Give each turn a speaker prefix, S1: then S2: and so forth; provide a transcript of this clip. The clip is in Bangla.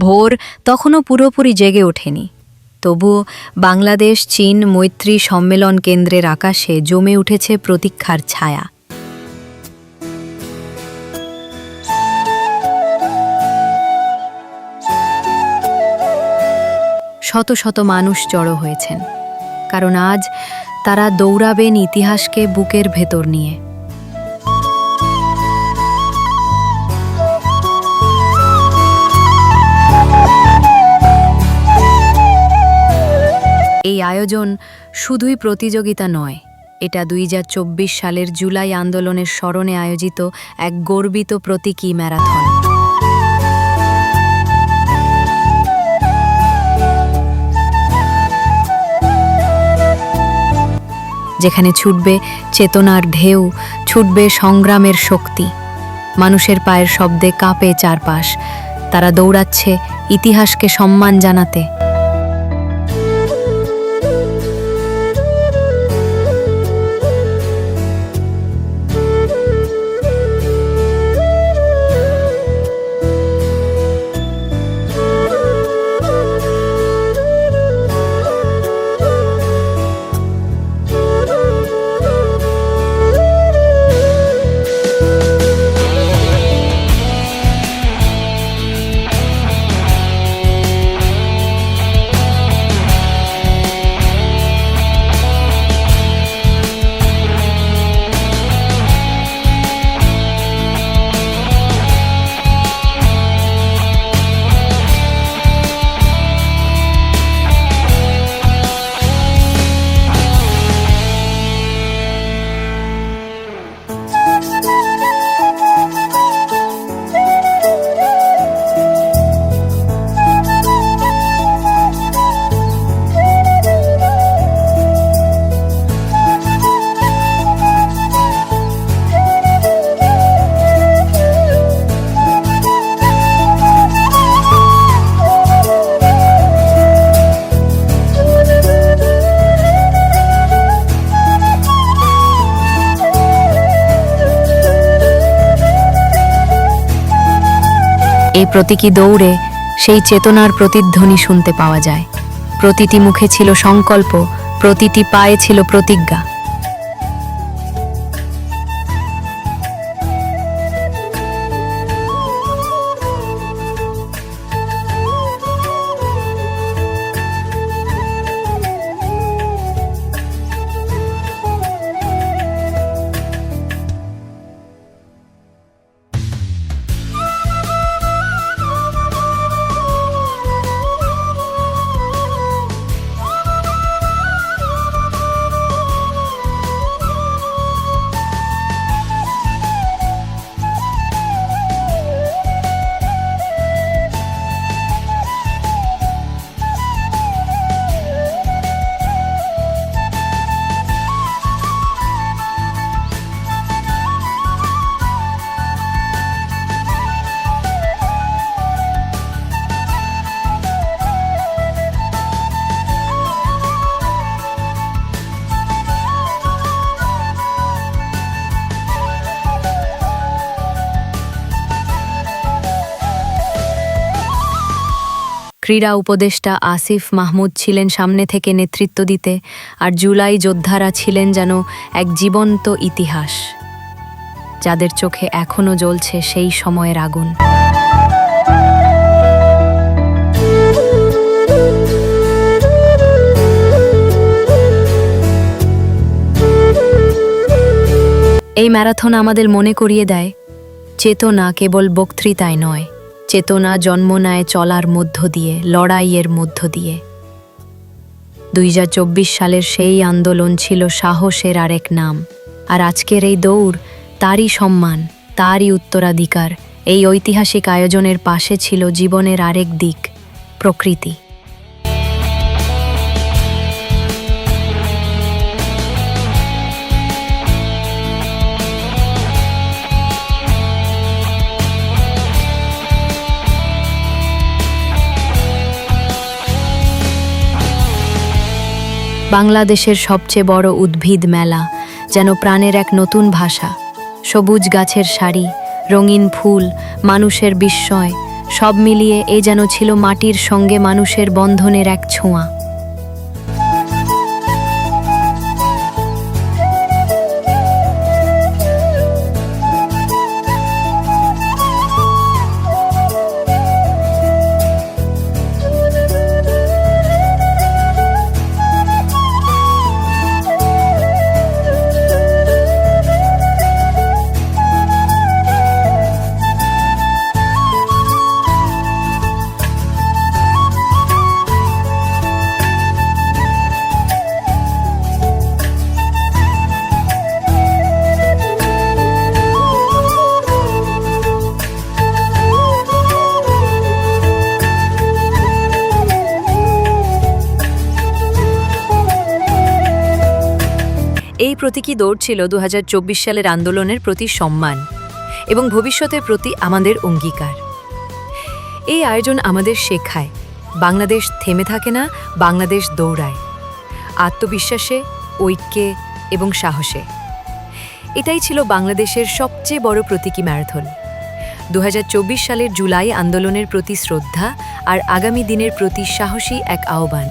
S1: ভোর তখনও পুরোপুরি জেগে ওঠেনি। তবুও বাংলাদেশ, চীন, মৈত্রী সম্মেলন কেন্দ্রের আকাশে জমে উঠেছে প্রতীক্ষার ছায়া। শত শত মানুষ জড়ো হয়েছেন। কারণ আজ তারা দৌড়াবেন ইতিহাসকে বুকের ভেতর নিয়ে। এই আয়োজন শুধুই প্রতিযোগিতা নয়, এটা দুই হাজার চব্বিশ সালের জুলাই আন্দোলনের স্মরণে আয়োজিত এক গর্বিত প্রতীকী ম্যারাথন। যেখানে ছুটবে চেতনার ঢেউ, ছুটবে সংগ্রামের শক্তি। মানুষের পায়ের শব্দে কাঁপে চারপাশ। তারা দৌড়াচ্ছে ইতিহাসকে সম্মান জানাতে। এই প্রতীকী দৌড়ে সেই চেতনার প্রতিধ্বনি শুনতে পাওয়া যায়। প্রতিটি মুখে ছিল সংকল্প, প্রতিটি পায়ে ছিল প্রতিজ্ঞা। ক্রীড়া উপদেষ্টা আসিফ মাহমুদ ছিলেন সামনে থেকে নেতৃত্ব দিতে, আর জুলাই যোদ্ধারা ছিলেন যেন এক জীবন্ত ইতিহাস, যাদের চোখে এখনও জ্বলছে সেই সময়ের আগুন। এই ম্যারাথন আমাদের মনে করিয়ে দেয়, চেতনা কেবল বক্তৃতায় নয়। চেতনা জন্ম নেয় চলার মধ্য দিয়ে, লড়াইয়ের মধ্য দিয়ে। দুই হাজার চব্বিশ সালের সেই আন্দোলন ছিল সাহসের আরেক নাম। আর আজকের এই দৌড় তারই সম্মান, তারই উত্তরাধিকার। এই ঐতিহাসিক আয়োজনের পাশে ছিল জীবনের আরেক দিক, প্রকৃতি। বাংলাদেশের সবচেয়ে বড় উদ্ভিদ মেলা, যেন প্রাণের এক নতুন ভাষা। সবুজ গাছের শাড়ি রঙিন ফুল, মানুষের বিস্ময়, সব মিলিয়ে এ যেন ছিল মাটির সঙ্গে মানুষের বন্ধনের এক ছোঁয়া। প্রতীকী দৌড় ছিল দু হাজার চব্বিশ সালের আন্দোলনের প্রতি সম্মান এবং ভবিষ্যতের প্রতি আমাদের অঙ্গীকার। এই আয়োজন আমাদের শেখায়, বাংলাদেশ থেমে থাকে না, বাংলাদেশ দৌড়ায়। আত্মবিশ্বাসে, ঐক্যে এবং সাহসে। এটাই ছিল বাংলাদেশের সবচেয়ে বড় প্রতীকী ম্যারাথন। দু হাজার চব্বিশ সালের জুলাই আন্দোলনের প্রতি শ্রদ্ধা আর আগামী দিনের প্রতি সাহসী এক আহ্বান।